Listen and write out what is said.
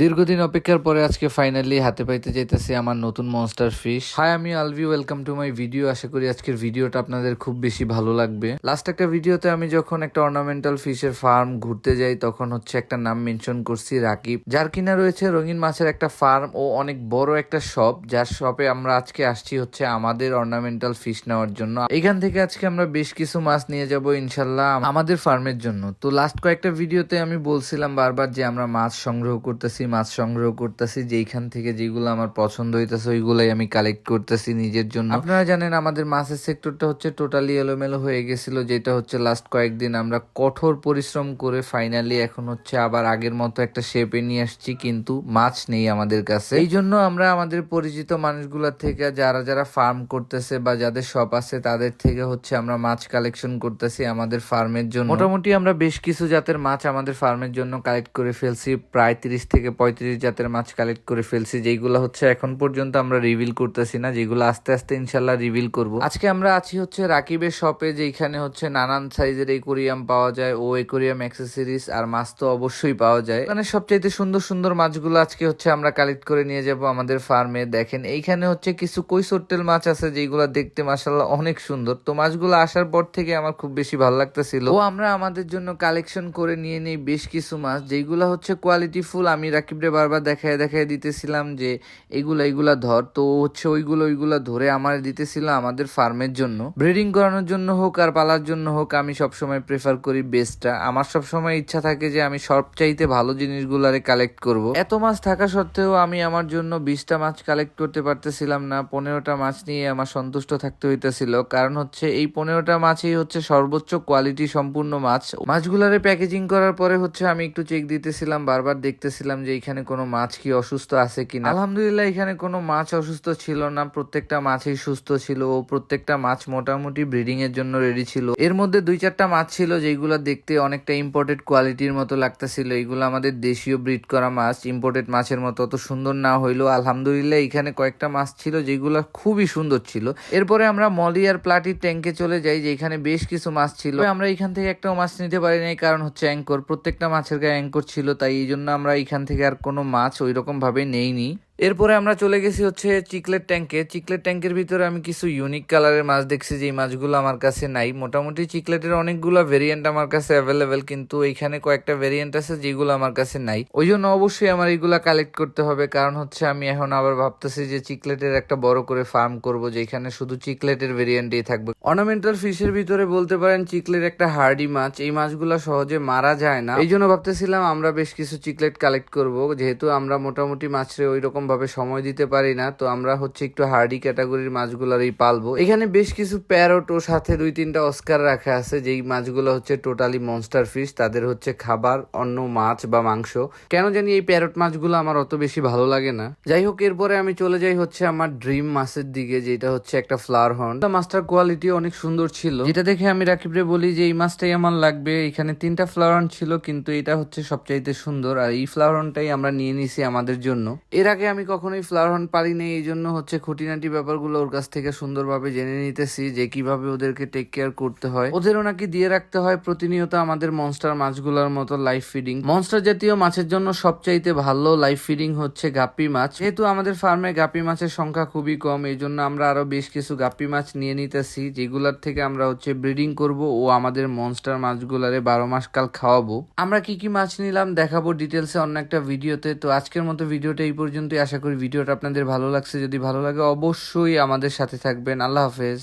দীর্ঘদিন অপেক্ষার পরে আজকে ফাইনালি হাতে পাইতে যাইতেছি আমার নতুন মনস্টার ফিশ হাই আমি Alvi welcome to my video আশা করি আজকের ভিডিওটা আপনাদের খুব বেশি ভালো লাগবে। লাস্ট একটা ভিডিওতে আমি যখন একটা অর্নামেন্টাল ফিশের ফার্ম ঘুরতে যাই, তখন হচ্ছে একটা নাম মেনশন করছি, রাকিব। যার কিনা রয়েছে রঙিন মাছের একটা ফার্ম ও অনেক বড় একটা শপ যার শপে আমরা আজকে আসছি হচ্ছে আমাদের অর্নামেন্টাল ফিশ নেওয়ার জন্য। এখান থেকে আজকে আমরা বেশ কিছু মাছ নিয়ে যাব ইনশাল্লাহ আমাদের ফার্মের জন্য। তো লাস্ট কয়েকটা ভিডিওতে আমি বলছিলাম বারবার যে আমরা মাছ সংগ্রহ করতেছি মাছ সংগ্রহ করতেছি যেইখান থেকে যেগুলো আমার পছন্দ হইতেছে ওইগুলাই আমি কালেক্ট করতেছি নিজের জন্য। আপনারা জানেন আমাদের মাছের সেক্টরটা হচ্ছে টোটালি এলোমেলো হয়ে গেছিল যেটা হচ্ছে লাস্ট কয়েকদিন আমরা কঠোর পরিশ্রম করে ফাইনালি এখন হচ্ছে আবার আগের মতো একটা শেপে নিয়ে আসছি কিন্তু মাছ নেই আমাদের কাছে। এই জন্য আমরা আমাদের পরিচিত মানুষগুলোর থেকে যারা যারা ফার্ম করতেছে বা যাদের শপ আছে তাদের থেকে হচ্ছে আমরা মাছ কালেকশন করতেছি আমাদের ফার্মের জন্য। মোটামুটি আমরা বেশ কিছু জাতের মাছ আমাদের ফার্মের জন্য কালেক্ট করে ফেলছি প্রায় তিরিশ থেকে পঁয়ত্রিশ জাতের মাছ কালেক্ট করে ফেলছি যেগুলো হচ্ছে এখন পর্যন্ত আমরা রিভিল করতেছি না, যেগুলো আস্তে আস্তে ইনশাল্লাহ রিভিল করব। আজকে আমরা আছি হচ্ছে রাকিবের শপে যেখানে হচ্ছে নানান সাইজের একুরিয়াম পাওয়া যায়, ও একুরিয়াম অ্যাক্সেসরিজ আর মাছ তো অবশ্যই পাওয়া যায়। মানে সবচাইতে সুন্দর সুন্দর মাছগুলো আজকে হচ্ছে আমরা কালেক্ট করে নিয়ে যাব আমাদের ফার্মে দেখেন, এইখানে হচ্ছে কিছু কৈসোট্টেল মাছ আছে যেগুলো দেখতে মাসাল্লাহ অনেক সুন্দর। তো মাছগুলো আসার পর থেকে আমার খুব বেশি ভালো লাগতেছিল। ও আমরা আমাদের জন্য কালেকশন করে নিয়ে নিই বেশ কিছু মাছ যেগুলো হচ্ছে কোয়ালিটি ফুল আমি রাকিবরে বারবার দেখায় দেখায় দিতেছিলাম যে, এগুলো, এগুলা ধর, তো হচ্ছে ওইগুলো ওইগুলো ধরে আমার দিতেছিল আমাদের ফার্মের জন্য। ব্রিডিং করানোর জন্য হোক আর পালার জন্য হোক, আমি সবসময় প্রেফার করি বেস্টটা আমার সবসময় ইচ্ছা থাকে যে, আমি সবচাইতে ভালো জিনিসগুলারে কালেক্ট করব। এত মাছ থাকা সত্ত্বেও আমি আমার জন্য বিশটা মাছ কালেক্ট করতে পারতেছিলাম না, পনেরোটা মাছ নিয়ে আমার সন্তুষ্ট থাকতে হইতেছিল। কারণ হচ্ছে এই পনেরোটা মাছই হচ্ছে সর্বোচ্চ কোয়ালিটি সম্পূর্ণ মাছ। মাছগুলারে প্যাকেজিং করার পরে হচ্ছে আমি একটু চেক দিতেছিলাম, বারবার দেখতেছিলাম যে এখানে কোনো মাছ কি অসুস্থ আছে কিনা। আলহামদুলিল্লাহ, এখানে কোনো মাছ অসুস্থ ছিল না। প্রত্যেকটা মাছই সুস্থ ছিল ও প্রত্যেকটা মাছ মোটামুটি ব্রিডিং এর জন্য রেডি ছিল। এর মধ্যে দুই চারটা মাছ ছিল যেগুলো দেখতে অনেকটা ইম্পোর্টেড কোয়ালিটির মতো লাগতেছিল। এগুলো আমাদের দেশীয় ব্রিড করা মাছ ইম্পোর্টেড মাছের মতো। অত সুন্দর না হইলেও আলহামদুলিল্লাহ, এখানে কয়েকটা মাছ ছিল যেগুলো খুবই সুন্দর ছিল। এরপরে আমরা মলি আর প্লাটির ট্যাঙ্কে চলে যাই যেখানে বেশ কিছু মাছ ছিল। আমরা এখান থেকে একটাও মাছ নিতে পারি নাই কারণ হচ্ছে অ্যাঙ্কর প্রত্যেকটা মাছের গায়ে অ্যাঙ্কর ছিল, তাই এই জন্য আমরা এখান থেকে আর কোনো মাছ ওই রকমভাবে নেইনি। এরপরে আমরা চলে গেছি হচ্ছে চিকলেট ট্যাঙ্কে চিকলেট ট্যাঙ্কের ভিতরে আমি কিছু ইউনিক কালারের মাছ দেখছি যে এই মাছগুলো আমার কাছে নাই। মোটামুটি চিকলেটের অনেকগুলো ভেরিয়েন্ট আমার কাছে অ্যাভেলেবেল কিন্তু এইখানে কয়েকটা ভেরিয়েন্ট আছে যেগুলো আমার কাছে নাই। ওই জন্য অবশ্যই আমার এইগুলা কালেক্ট করতে হবে, কারণ হচ্ছে আমি এখন আবার ভাবতেছি যে চিকলেটের একটা বড় করে ফার্ম করব, যেখানে শুধু চিকলেটের ভেরিয়েন্টই থাকবে। অর্নামেন্টাল ফিশের ভিতরে বলতে পারেন চিকলেট একটা হার্ডি মাছ। এই মাছগুলো সহজে মারা যায় না। এই জন্য ভাবতেছিলাম আমরা বেশ কিছু চিকলেট কালেক্ট করব, যেহেতু আমরা মোটামুটি মাছরে ওই রকম ভাবে সময় দিতে পারি না, তো আমরা হচ্ছে একটু হার্ডি ক্যাটাগরির মাছগুলোরই পালবো। এখানে বেশ কিছু প্যারট ও সাথে দুই তিনটা অস্কার রাখা আছে, যেই মাছগুলো হচ্ছে টোটালি মনস্টার ফিশ তাদের হচ্ছে খাবার, অন্য মাছ বা মাংস। কেন জানি এই প্যারট মাছগুলো আমার অত বেশি ভালো লাগে না। যাই হোক, এরপরে আমি চলে যাই হচ্ছে আমার ড্রিম মাছের দিকে যেটা হচ্ছে একটা ফ্লাওয়ার হর্ন মাছটার কোয়ালিটি অনেক সুন্দর ছিল। যেটা দেখে আমি রাকিবরে বলি যে, এই মাছটাই আমার লাগবে। এখানে তিনটা ফ্লাওয়ার হর্ন ছিল, কিন্তু এটা হচ্ছে সবচাইতে সুন্দর, আর এই ফ্লাওয়ার হর্নটাই আমরা নিয়ে নিছি আমাদের জন্য। এর আগে আমি কখনোই ফ্লাওয়ার হর্ন পারি নেই এই জন্য হচ্ছে খুঁটিনাটি ব্যাপারগুলো ওর কাছ থেকে সুন্দরভাবে জেনে নিতেছি যে কীভাবে ওদেরকে টেক কেয়ার করতে হয়। ওদেরও নাকি দিয়ে রাখতে হয় প্রতিনিয়ত আমাদের মনস্টার মাছগুলোর মতো লাইফ ফিডিং মনস্টার জাতীয় মাছের জন্য সবচাইতে ভালো লাইফ ফিডিং হচ্ছে গাপ্পি মাছ। যেহেতু আমাদের ফার্মে গাপ্পি মাছের সংখ্যা খুবই কম, এই জন্য আমরা আরও বেশ কিছু গাপ্পি মাছ নিয়ে নিতেছি, যেগুলার থেকে আমরা হচ্ছে ব্রিডিং করব ও আমাদের মনস্টার মাছগুলারে বারো মাস কাল খাওয়াবো। আমরা কি কি মাছ নিলাম দেখাবো ডিটেলসে অন্য একটা ভিডিওতে তো। আজকের মতো ভিডিওটা এই পর্যন্তই। আশা করি ভিডিওটা আপনাদের ভালো লাগছে। যদি ভালো লাগে অবশ্যই আমাদের সাথে থাকবেন। আল্লাহ হাফেজ।